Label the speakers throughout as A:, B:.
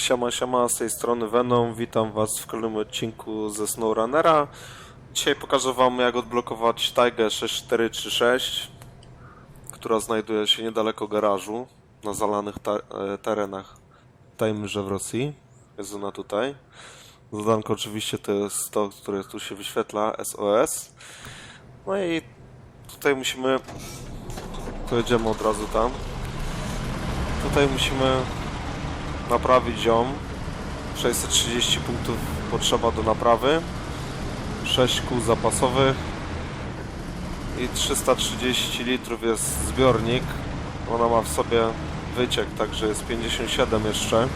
A: Siema, siema, z tej strony Venom, witam was w kolejnym odcinku ze SnowRunnera. Dzisiaj pokażę wam jak odblokować Tigę 6436, która znajduje się niedaleko garażu, na zalanych e, terenach. Że w Rosji. Jest ona tutaj. Zadanko oczywiście to jest to, które tu się wyświetla, SOS. No i tutaj musimy... Pojedziemy od razu tam. Tutaj musimy naprawić ziom. 630 punktów potrzeba do naprawy. 6 kół zapasowych. I 330 litrów jest zbiornik. Ona ma w sobie wyciek, także jest 57 jeszcze.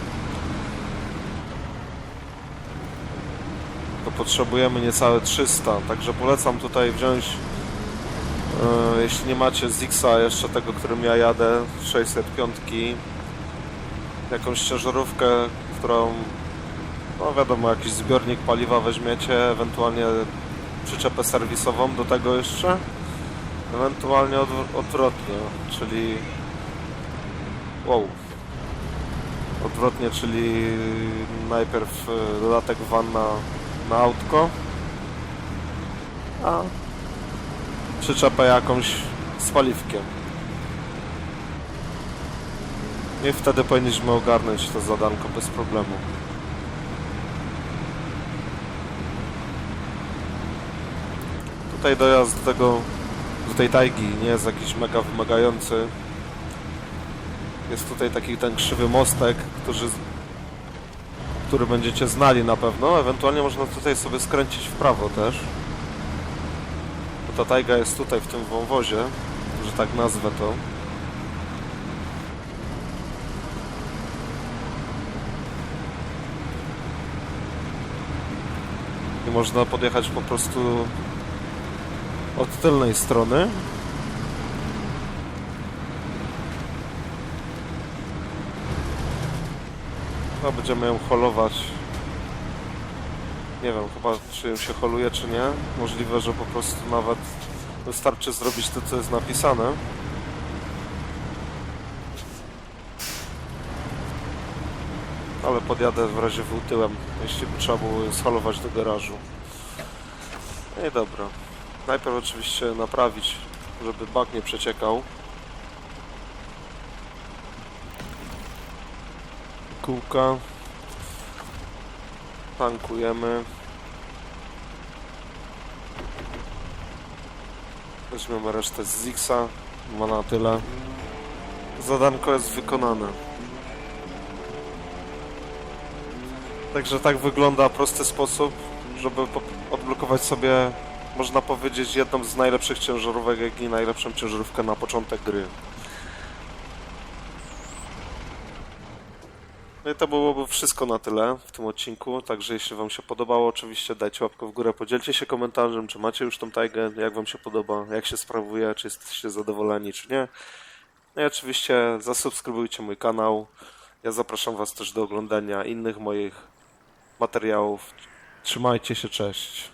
A: To potrzebujemy niecałe 300, także polecam tutaj wziąć e, jeśli nie macie Zixa jeszcze tego, którym ja jadę, 605 jakąś ciężarówkę, którą no wiadomo, jakiś zbiornik paliwa weźmiecie, ewentualnie przyczepę serwisową do tego jeszcze, ewentualnie odw- odwrotnie, czyli wow, odwrotnie, czyli najpierw e, dodatek van na, na autko, a przyczepę jakąś z paliwkiem. I wtedy powinniśmy ogarnąć to zadanko bez problemu. Tutaj dojazd do tego, do tej tajgi nie jest jakiś mega wymagający. Jest tutaj taki ten krzywy mostek, który, który będziecie znali na pewno. Ewentualnie można tutaj sobie skręcić w prawo też. Bo ta tajga jest tutaj w tym wąwozie, że tak nazwę to. I można podjechać po prostu od tylnej strony. No, będziemy ją holować. Nie wiem, chyba czy ją się holuje, czy nie. Możliwe, że po prostu nawet wystarczy zrobić to, co jest napisane. Ale podjadę w razie w tyłem, jeśli by trzeba było schalować do garażu. No i dobra. Najpierw oczywiście naprawić, żeby bak nie przeciekał. Kółka. Tankujemy. Weźmiemy resztę z Zixa. Ma na tyle. Zadanko jest wykonane. Także tak wygląda prosty sposób, żeby odblokować sobie, można powiedzieć, jedną z najlepszych ciężarówek, jak i najlepszą ciężarówkę na początek gry. No i to byłoby wszystko na tyle w tym odcinku, także jeśli Wam się podobało, oczywiście dajcie łapkę w górę, podzielcie się komentarzem, czy macie już tą tajgę, jak Wam się podoba, jak się sprawuje, czy jesteście zadowoleni, czy nie. No i oczywiście zasubskrybujcie mój kanał. Ja zapraszam Was też do oglądania innych moich materiałów. Trzymajcie się, cześć.